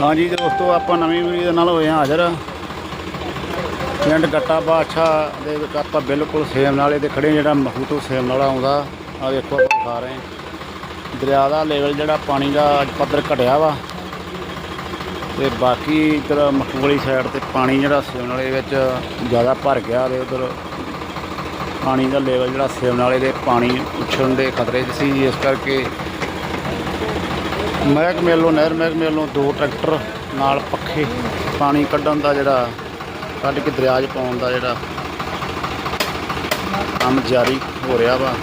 ਹਾਂਜੀ ਦੋਸਤੋ, ਆਪਾਂ ਨਵੀਂ ਵੀਡੀਓ ਦੇ ਨਾਲ ਹੋਏ ਹਾਂ ਹਾਜ਼ਰ। ਪਿੰਡ ਗੱਟਾ ਬਾਦਸ਼ਾਹ ਦੇ ਵਿੱਚ ਆਪਾਂ ਬਿਲਕੁਲ ਸੇਮ ਨਾਲੇ ਤੇ ਖੜੇ ਜਿਹੜਾ ਮਹੂ ਤੋਂ ਸੇਮ ਨਾਲਾ ਆਉਂਦਾ। ਆ ਵੇਖੋ, ਆਪਾਂ ਦਿਖਾ ਰਹੇ ਦਰਿਆ ਦਾ ਲੈਵਲ ਜਿਹੜਾ ਪਾਣੀ ਦਾ ਅੱਜ ਪੱਧਰ ਘਟਿਆ ਵਾ। ਤੇ ਬਾਕੀ ਇੱਧਰ ਮਖੂ ਵਾਲੀ ਸਾਈਡ ਤੇ ਪਾਣੀ ਜਿਹੜਾ ਸੇਮ ਨਾਲੇ ਵਿੱਚ ਜ਼ਿਆਦਾ ਭਰ ਗਿਆ ਤੇ ਉਧਰ ਪਾਣੀ ਦਾ ਲੈਵਲ ਜਿਹੜਾ ਸੇਮ ਨਾਲੇ ਦੇ ਪਾਣੀ ਉੱਛਣ ਦੇ ਖਤਰੇ 'ਚ ਸੀ। ਇਸ ਕਰਕੇ ਮਹਿਕਮੇ ਵੱਲੋਂ, ਨਹਿਰ ਮਹਿਕਮੇ ਵੱਲੋਂ ਦੋ ਟਰੈਕਟਰ ਨਾਲ ਪੱਖੇ ਪਾਣੀ ਕੱਢਣ ਦਾ ਜਿਹੜਾ, ਕੱਢ ਕੇ ਦਰਿਆ 'ਚ ਪਾਉਣ ਦਾ ਜਿਹੜਾ ਕੰਮ ਜਾਰੀ ਹੋ ਰਿਹਾ ਵਾ।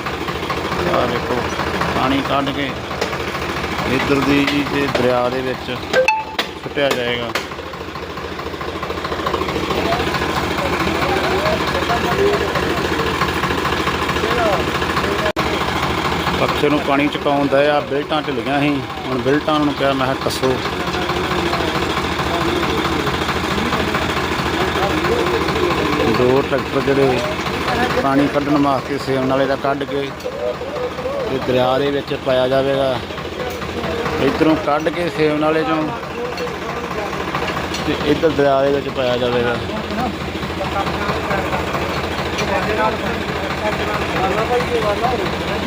ਆ ਦੇਖੋ, ਪਾਣੀ ਕੱਢ ਕੇ ਇੱਧਰ ਦੀ ਜੀ ਤੇ ਦਰਿਆ ਦੇ ਵਿੱਚ ਸੁੱਟਿਆ ਜਾਏਗਾ। ਪੱਖੇ ਨੂੰ ਪਾਣੀ ਚੁਕਾਉਣ ਦਾ ਆ, ਬਿਲਟਾਂ ਢਿੱਲੀਆਂ ਸੀ। ਹੁਣ ਬਿਲਟਾਂ ਨੂੰ ਕਿਹਾ, ਮੈਂ ਕਿਹਾ, ਕੱਸੋ। ਦੋ ਟਰੈਕਟਰ ਜਿਹੜੇ ਪਾਣੀ ਕੱਢਣ ਵਾਸਤੇ ਸੇਮ ਨਾਲੇ ਦਾ ਕੱਢ ਕੇ ਤੇ ਦਰਿਆ ਦੇ ਵਿੱਚ ਪਾਇਆ ਜਾਵੇਗਾ। ਇਧਰੋਂ ਕੱਢ ਕੇ ਸੇਮ ਨਾਲੇ ਚੋਂ ਤੇ ਇੱਧਰ ਦਰਿਆ ਦੇ ਵਿੱਚ ਪਾਇਆ ਜਾਵੇਗਾ।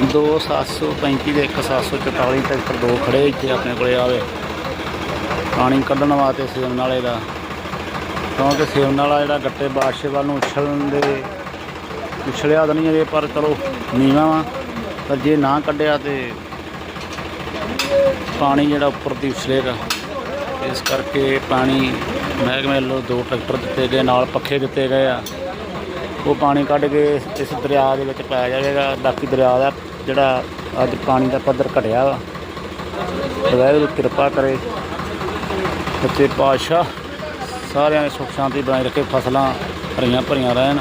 ਦੋ 735 ਦੇ ਇੱਕ 744 ਟਰੈਕਟਰ ਦੋ ਖੜੇ ਇੱਥੇ ਆਪਣੇ ਕੋਲੇ ਆਵੇ ਪਾਣੀ ਕੱਢਣ ਵਾਸਤੇ ਸੇਮ ਨਾਲੇ ਦਾ। ਕਿਉਂਕਿ ਸੇਮ ਨਾਲਾ ਜਿਹੜਾ ਗੱਟੇ ਬਾਦਸ਼ਾਹ ਵੱਲ ਨੂੰ ਉਛਲਣ ਦੇ ਉਛਲਿਆ ਤਾਂ ਨਹੀਂ ਅਜੇ, ਪਰ ਚਲੋ, ਨੀਵਾਂ ਵਾ। ਪਰ ਜੇ ਨਾ ਕੱਢਿਆ ਤੇ ਪਾਣੀ ਜਿਹੜਾ ਉੱਪਰ ਦੀ ਉਛਲੇਗਾ। ਇਸ ਕਰਕੇ ਪਾਣੀ ਮਹਿਕਮੇ ਵੱਲੋਂ ਦੋ ਟਰੈਕਟਰ ਦਿੱਤੇ ਗਏ, ਨਾਲ ਪੱਖੇ ਦਿੱਤੇ ਗਏ ਆ। ਉਹ ਪਾਣੀ ਕੱਢ ਕੇ ਇਸ ਦਰਿਆ ਦੇ ਵਿੱਚ ਪਾਇਆ ਜਾਵੇਗਾ। ਬਾਕੀ ਦਰਿਆ ਦਾ ਜਿਹੜਾ ਅੱਜ ਪਾਣੀ ਦਾ ਪੱਧਰ ਘਟਿਆ ਵਾ, ਵਾਹਿਗੁਰੂ ਕਿਰਪਾ ਕਰੇ। ਸੱਚੇ ਪਾਤਸ਼ਾਹ, ਸਾਰਿਆਂ ਦੀ ਸੁੱਖ ਸ਼ਾਂਤੀ ਬਣਾਈ ਰੱਖੇ, ਫਸਲਾਂ ਭਰੀਆਂ ਭਰੀਆਂ ਰਹਿਣ।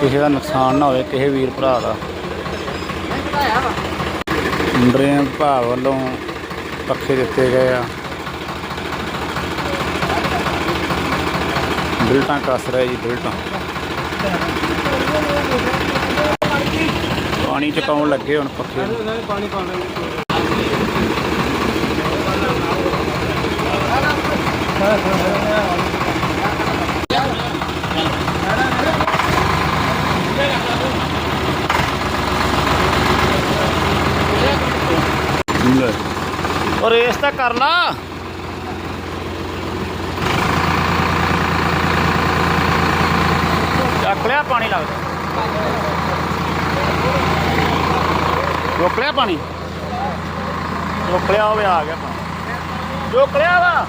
ਕਿਸੇ ਦਾ ਨੁਕਸਾਨ ਨਾ ਹੋਵੇ, ਕਿਸੇ ਵੀਰ ਭਰਾ ਦਾ। ਡਰੇਨ ਵਿਭਾਗ ਵੱਲੋਂ ਪੱਖੇ ਦਿੱਤੇ ਗਏ ਆ। ਬਿਲਟਾਂ ਕੱਸ ਰਿਹਾ ਜੀ, ਬਿਲਟਾਂ। ਪਾਣੀ ਚਕਾਉਣ ਲੱਗੇ ਹੁਣ ਪੱਖੇ ਪਾਣੀ ਪਾਣਾ ਔਰ ਰੇਸ ਤਾਂ ਕਰ ਲਾ ਚੱਕ ਪਾਣੀ ਲੱਗਦਾ ਰੋਕ ਲਿਆ ਪਾਣੀ? ਰੋਕ ਲਿਆ ਹੋਵੇ, ਆ ਗਿਆ ਪਾਣੀ। ਰੋਕ ਲਿਆ ਵਾ।